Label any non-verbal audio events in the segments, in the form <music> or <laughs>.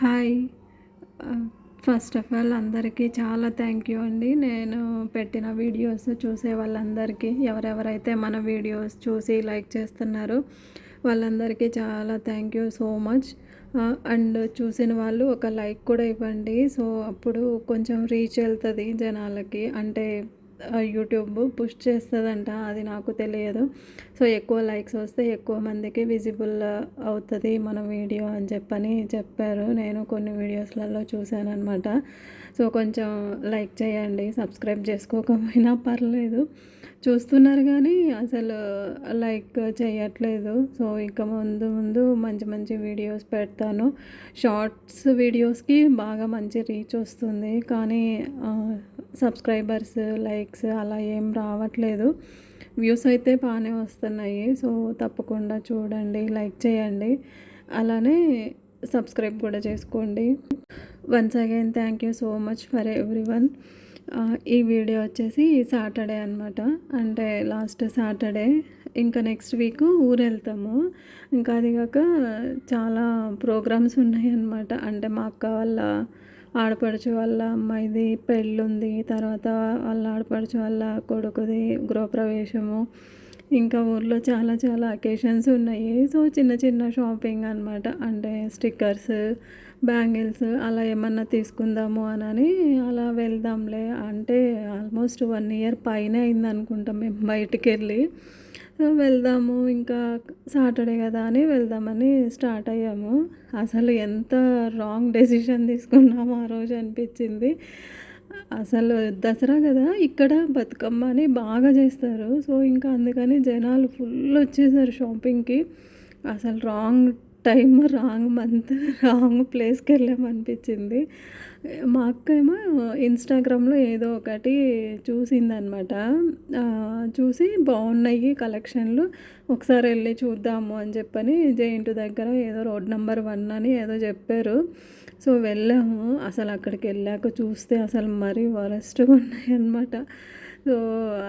Hi. First of all అందరికీ చాలా thank you అండి. నేను పెట్టిన వీడియోస్ చూసే వాళ్ళందరికీ ఎవరెవరైతే మన వీడియోస్ చూసి లైక్ చేస్తున్నారో వాళ్ళందరికీ చాలా thank you so much. And చూసిన వాళ్ళు ఒక లైక్ కూడా ఇవ్వండి. సో అప్పుడు కొంచెం రీచ్ వెళ్తుంది జనాలకి. అంటే యూట్యూబ్ పుష్ చేస్తుందంట అది నాకు తెలియదు. సో ఎక్కువ లైక్స్ వస్తే ఎక్కువ మందికి విజిబుల్ అవుతుంది మన వీడియో అని చెప్పని చెప్పారు. నేను కొన్ని వీడియోస్లలో చూశాను అనమాట సో కొంచెం లైక్ చేయండి సబ్స్క్రైబ్ చేసుకోకపోయినా పర్లేదు. చూస్తున్నారు కానీ అసలు లైక్ చేయట్లేదు. సో ఇక ముందు ముందు మంచి మంచి వీడియోస్ పెడతాను. షార్ట్స్ వీడియోస్కి బాగా మంచి రీచ్ వస్తుంది. కానీ సబ్స్క్రైబర్స్ లైక్స్ అలా ఏం రావట్లేదు. వ్యూస్ అయితే బాగానే వస్తున్నాయి. సో తప్పకుండా చూడండి లైక్ చేయండి. అలానే సబ్స్క్రైబ్ కూడా చేసుకోండి. Once again thank you so much for everyone ఈ వీడియో వచ్చేసి సాటర్డే అనమాట అంటే లాస్ట్ సాటర్డే ఇంకా నెక్స్ట్ వీక్ ఊరు వెళ్తాము ఇంకా అది కాక చాలా ప్రోగ్రామ్స్ ఉన్నాయి అనమాట అంటే మా అక్క వాళ్ళ ఆడపడుచు వాళ్ళ అమ్మాయిది పెళ్ళి ఉంది తర్వాత వాళ్ళ ఆడపడుచు వాళ్ళ కొడుకుది గృహప్రవేశము. ఇంకా ఊర్లో చాలా చాలా అకేషన్స్ ఉన్నాయి. సో చిన్న చిన్న షాపింగ్ అనమాట అంటే స్టిక్కర్స్ బ్యాంగిల్స్ అలా ఏమన్నా తీసుకుందాము అని అలా వెళ్దాంలే. అంటే ఆల్మోస్ట్ వన్ ఇయర్ పైన అయింది అనుకుంటాం మేము బయటికి వెళ్ళి వెళ్దాము ఇంకా సాటర్డే కదా అని వెళ్దామని స్టార్ట్ అయ్యాము. అసలు ఎంత రాంగ్ డెసిషన్ తీసుకున్నాము ఆ రోజు అనిపించింది. అసలు దసరా కదా ఇక్కడ బతుకమ్మ అని బాగా చేస్తారు. సో ఇంకా అందుకని జనాలు ఫుల్ వచ్చేసారు షాపింగ్కి. అసలు wrong time wrong month wrong ప్లేస్కి వెళ్ళామనిపించింది మా అక్క ఏమో ఇన్స్టాగ్రామ్లో ఏదో ఒకటి చూసిందనమాట చూసి బాగున్నాయి కలెక్షన్లు ఒకసారి వెళ్ళి చూద్దాము అని చెప్పని జైంటు దగ్గర ఏదో రోడ్ నెంబర్ వన్ అని ఏదో చెప్పారు. సో వెళ్ళాము. అసలు అక్కడికి వెళ్ళాక చూస్తే అసలు మరీ వరస్ట్గా ఉన్నాయి అన్నమాట సో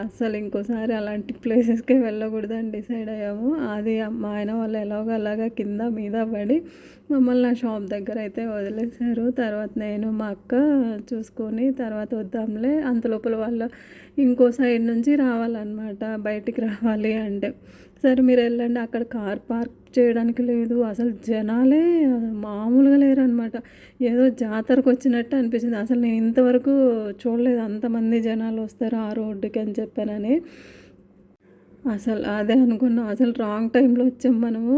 అసలు ఇంకోసారి అలాంటి ప్లేసెస్కే వెళ్ళకూడదని డిసైడ్ అయ్యాము. అది మా ఆయన వాళ్ళు ఎలాగో అలాగా కింద మీద పడి మమ్మల్ని ఆ షాప్ దగ్గర అయితే వదిలేశారు. తర్వాత నేను మా అక్క చూసుకొని తర్వాత వద్దాంలే అంత లోపల వాళ్ళు ఇంకో సైడ్ నుంచి రావాలన్నమాట బయటికి రావాలి అంటే. సరే మీరు వెళ్ళండి అక్కడ కార్ పార్క్ చేయడానికి లేదు. అసలు జనాలే మామూలుగా లేరనమాట ఏదో జాతరకు వచ్చినట్టు అనిపించింది అసలు నేను ఇంతవరకు చూడలేదు అంతమంది జనాలు వస్తారు ఆ రోడ్డుకి అని చెప్పానని. అసలు అదే అనుకున్నాం అసలు రాంగ్ టైంలో వచ్చాం మనము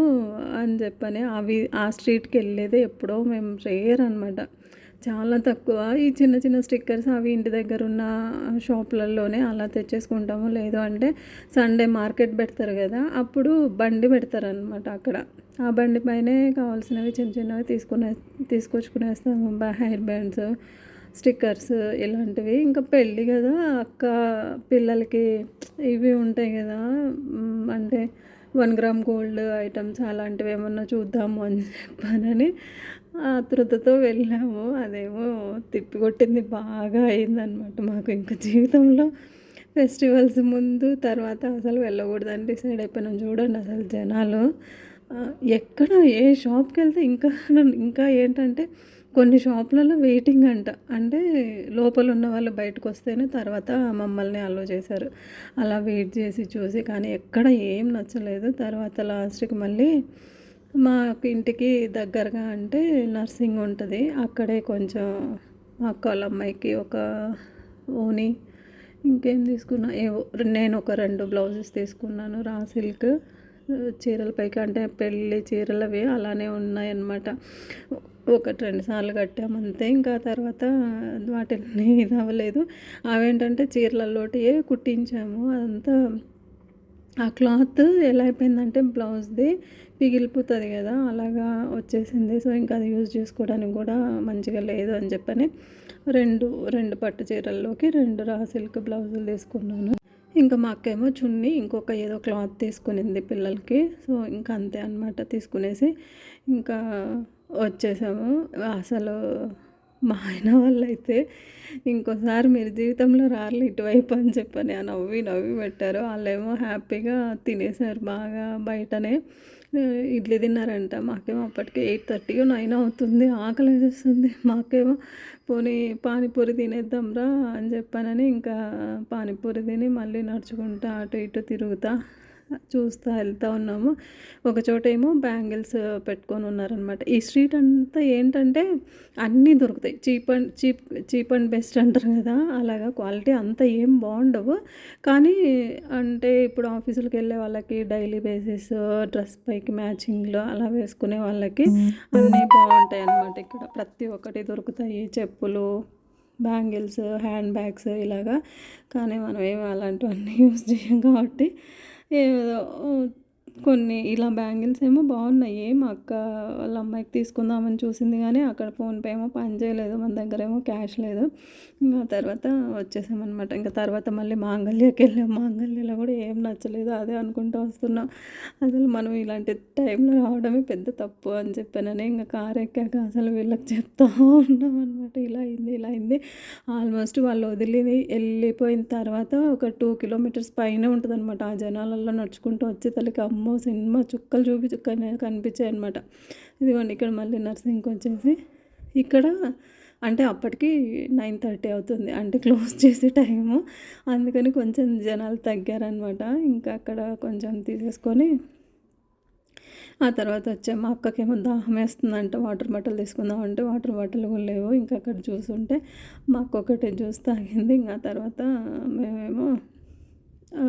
అని చెప్పని అవి ఆ స్ట్రీట్కి వెళ్ళేది ఎప్పుడో మేము రేర్ అనమాట చాలా తక్కువ. ఈ చిన్న చిన్న స్టిక్కర్స్ అవి ఇంటి దగ్గర ఉన్న షాపులలోనే అలా తెచ్చేసుకుంటాము. లేదు అంటే సండే మార్కెట్ పెడతారు కదా అప్పుడు బండి పెడతారనమాట అక్కడ. ఆ బండి పైనే కావాల్సినవి చిన్న చిన్నవి తీసుకునే తీసుకొచ్చుకునేస్తాము. హెయిర్ బ్యాండ్స్ స్టిక్కర్స్ ఇలాంటివి. ఇంకా పెళ్ళి కదా అక్క పిల్లలకి ఇవి ఉంటాయి కదా అంటే వన్ గ్రామ్ గోల్డ్ ఐటమ్స్ అలాంటివి ఏమన్నా చూద్దాము అని చెప్పానని ఆతృతతో వెళ్ళాము. అదేమో తిప్పి కొట్టింది బాగా అయిందనమాట మాకు ఇంకా జీవితంలో. ఫెస్టివల్స్ ముందు తర్వాత అసలు వెళ్ళకూడదని డిసైడ్ అయిపోయినాం చూడండి అసలు జనాలు. ఎక్కడ ఏ షాప్కి వెళ్తే ఇంకా ఇంకా ఏంటంటే కొన్ని షాపులలో వెయిటింగ్ అంట. అంటే లోపల ఉన్న వాళ్ళు బయటకు వస్తేనే తర్వాత మమ్మల్ని అలో చేశారు. అలా వెయిట్ చేసి చూసి కానీ ఎక్కడ ఏం నచ్చలేదు. తర్వాత లాస్ట్కి మళ్ళీ మాకు ఇంటికి దగ్గరగా అంటే నర్సింగ్ ఉంటుంది. అక్కడే కొంచెం మా అక్క వాళ్ళ అమ్మాయికి ఒక ఓని ఇంకేం తీసుకున్నా ఏవో నేను ఒక రెండు బ్లౌజెస్ తీసుకున్నాను. రా సిల్క్ చీరలపైకి అంటే పెళ్ళి చీరలవి అలానే ఉన్నాయన్నమాట. ఒకటి రెండు సార్లు కట్టామంతే ఇంకా తర్వాత వాటిని <laughs> ఇది అవ్వలేదు. అవేంటంటే చీరలలోటి కుట్టించాము. అదంతా ఆ క్లాత్ ఎలా అయిపోయిందంటే బ్లౌజ్ది పిగిలిపోతుంది కదా అలాగా వచ్చేసింది. సో ఇంకా అది యూజ్ చేసుకోవడానికి కూడా మంచిగా లేదు అని చెప్పని రెండు రెండు పట్టు చీరల్లోకి రెండు రా సిల్క్ బ్లౌజులు తీసుకున్నాను. ఇంకా మా అక్కేమో చున్నీ ఇంకొక ఏదో క్లాత్ తీసుకునింది పిల్లలకి. సో ఇంకా అంతే అనమాట తీసుకునేసి ఇంకా వచ్చేసాము. అసలు మా ఆయన వాళ్ళు అయితే ఇంకోసారి మీరు జీవితంలో రారు ఇటువైపు అని చెప్పని ఆ నవ్వి నవ్వి పెట్టారు. వాళ్ళేమో హ్యాపీగా తినేసారు బాగా బయటనే. ఇడ్లీ తిన్నారంట. మాకేమో అప్పటికే ఎయిట్ థర్టీ నైన్ అవుతుంది. ఆకలి వేసేస్తుంది. మాకేమో పోనీ పానీపూరి తినేద్దాంరా అని చెప్పానని ఇంకా పానీపూరి తిని మళ్ళీ నడుచుకుంటా అటు ఇటు తిరుగుతా. చూస్తూ వెళ్తూ ఉన్నాము. ఒక చోట ఏమో బ్యాంగిల్స్ పెట్టుకొని ఉన్నారనమాట ఈ స్ట్రీట్ అంతా ఏంటంటే అన్నీ దొరుకుతాయి. Cheap and cheap cheap and best అంటారు కదా అలాగా క్వాలిటీ అంతా ఏం బాగుండవు. కానీ అంటే ఇప్పుడు ఆఫీసులకు వెళ్ళే వాళ్ళకి డైలీ బేసిస్ డ్రెస్ పైకి మ్యాచింగ్లో అలా వేసుకునే వాళ్ళకి అన్నీ బాగుంటాయి అన్నమాట ఇక్కడ. ప్రతి ఒక్కటి దొరుకుతాయి. చెప్పులు బ్యాంగిల్స్ హ్యాండ్ బ్యాగ్స్ ఇలాగా. కానీ మనం ఏమి అలాంటివన్నీ యూస్ చేయం కాబట్టి 那个的嗯 కొన్ని ఇలా బ్యాంగిల్స్ ఏమో బాగున్నాయి. మా అక్క వాళ్ళ అమ్మాయికి తీసుకుందామని చూసింది కానీ అక్కడ ఫోన్పే ఏమో పని చేయలేదు. మన దగ్గర ఏమో క్యాష్ లేదు. ఇంకా తర్వాత వచ్చేసామన్నమాట. ఇంకా తర్వాత మళ్ళీ మాంగళ్యకి వెళ్ళాం. మాంగళ్యలో కూడా ఏం నచ్చలేదు. అదే అనుకుంటూ వస్తున్నాం. అసలు మనం ఇలాంటి టైంలో రావడమే పెద్ద తప్పు అని చెప్పానని ఇంకా కారు ఎక్కాక అసలు వీళ్ళకి చెప్తా ఉన్నాం అనమాట ఇలా అయింది ఇలా అయింది. ఆల్మోస్ట్ వాళ్ళు వదిలి వెళ్ళిపోయిన తర్వాత ఒక టూ కిలోమీటర్స్ పైన ఉంటుంది అనమాట ఆ జనాలలో నడుచుకుంటూ వచ్చే తల్లికి అమ్మ అమ్మో సినిమా చుక్కలు చూపి చుక్కలు కనిపించాయి అనమాట ఇదిగోండి ఇక్కడ మళ్ళీ నర్సింగ్కి వచ్చేసి ఇక్కడ అంటే అప్పటికి నైన్ థర్టీ అవుతుంది. అంటే క్లోజ్ చేసే టైము. అందుకని కొంచెం జనాలు తగ్గారనమాట ఇంకా అక్కడ కొంచెం తీసేసుకొని ఆ తర్వాత వచ్చే మా అక్కకేమో దాహం వేస్తుందంట. వాటర్ బాటిల్ తీసుకుందాం అంటే వాటర్ బాటిల్ కూడా లేవు. ఇంకా అక్కడ చూసుంటే మా అక్క ఒకటి జ్యూస్ తాగింది. ఇంకా తర్వాత మేమేమో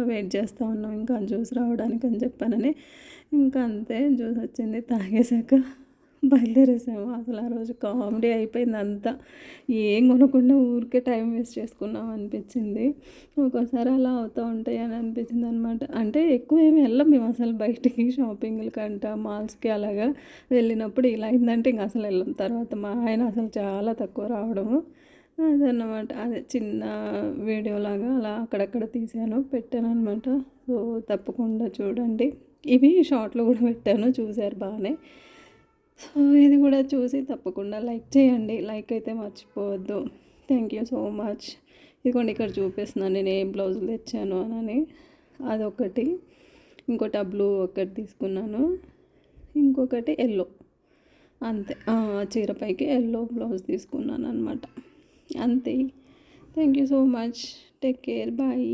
వెయిట్ చేస్తూ ఉన్నాం ఇంకా జ్యూస్ రావడానికి అని చెప్పానని. ఇంకా అంతే జ్యూస్ వచ్చింది తాగేశాక బయలుదేరేసాము. అసలు ఆ రోజు కామెడీ అయిపోయింది అంతా. ఏం కొనకుండా ఊరికే టైం వేస్ట్ చేసుకున్నాం అనిపించింది. ఒక్కోసారి అలా అవుతూ ఉంటాయి అని అనిపించింది అనమాట అంటే ఎక్కువ ఏమి వెళ్ళం మేము అసలు బయటికి షాపింగ్లకంట మాల్స్కి అలాగా వెళ్ళినప్పుడు ఇలా అయిందంటే ఇంక అసలు వెళ్ళం. తర్వాత మా ఆయన అసలు చాలా తక్కువ రావడము. అదన్నమాట. అదే చిన్న వీడియోలాగా అలా అక్కడక్కడ తీసాను పెట్టాను అనమాట సో తప్పకుండా చూడండి. ఇవి షార్ట్లో కూడా పెట్టాను చూశారు బాగానే సో ఇది కూడా చూసి తప్పకుండా లైక్ చేయండి. లైక్ అయితే మర్చిపోవద్దు. Thank you so much. ఇదిగోండి ఇక్కడ చూపిస్తున్నాను. నేను ఏ బ్లౌజులు తెచ్చాను అని అదొకటి. ఇంకోటి ఆ బ్లూ ఒకటి తీసుకున్నాను. ఇంకొకటి ఎల్లో. అంతే. చీరపైకి ఎల్లో బ్లౌజ్ తీసుకున్నాను అనమాట అంతే thank you so much take care bye